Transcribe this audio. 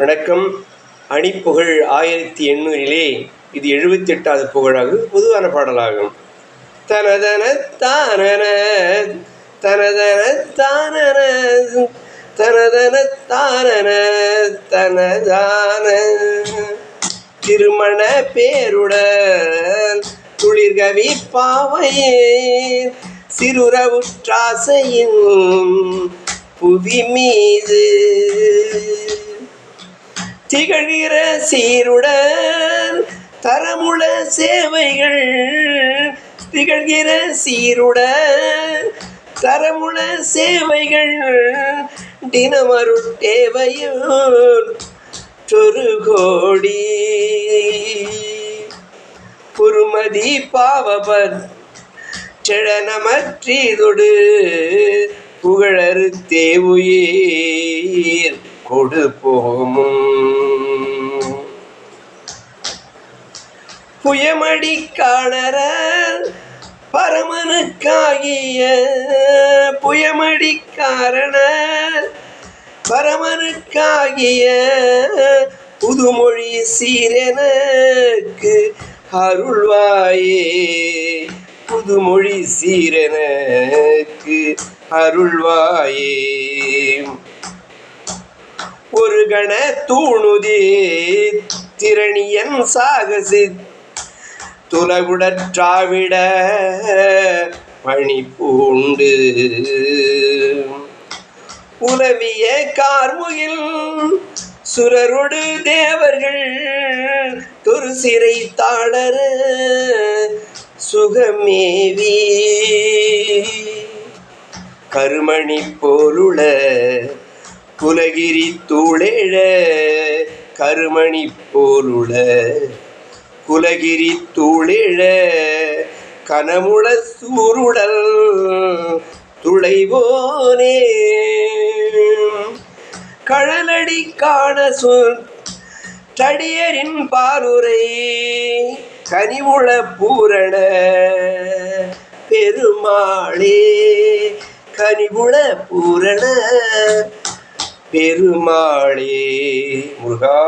வணக்கம். அணிப்புகழ் ஆயிரத்தி எண்ணூறிலே இது எழுபத்தி எட்டாவது புகழாகும் பொதுவான பாடலாகும். தனதன தானன தனதன தானன தனதன தானன தனதான. திருமண பேருடன் துளிர்கவி பாவையே சிறுரவுற்றாசையின் புவி மீது திகழ்கிற சீருடன் தரமுள சேவைகள். திகழ்கிற சீருடன் தரமுள சேவைகள். தினமருள் தேவையும் ஒரு கோடி. குருமதி பாவபர் செழனமற்றீதொடு புகழறு தேவுயீர் கொடுப்போமும் புயமடி காணற பரமனுக்காகிய புயமடி காரண பரமனுக்காகிய புதுமொழி சீரனுக்கு அருள்வாயே. புதுமொழி சீரனுக்கு அருள்வாயே. ஒரு கண தூணுதே திரணியன் சாகசி துலகுடற்றாவிட பணி பூண்டு உலவிய கார்முகில் சுரருடு தேவர்கள் துரு சிறை தாளர சுகமேவி. கருமணி போலுள குலகிரி தூளேழ கருமணி போலுள குலகிரி தூளிழ கனமுள சூருடல் துளைவோனே. கழலடி காண சொல் தடியரின் பாலுரை கனிவுள பூரண பெருமாளே. கனிவுள பூரண பெருமாளே முருகா.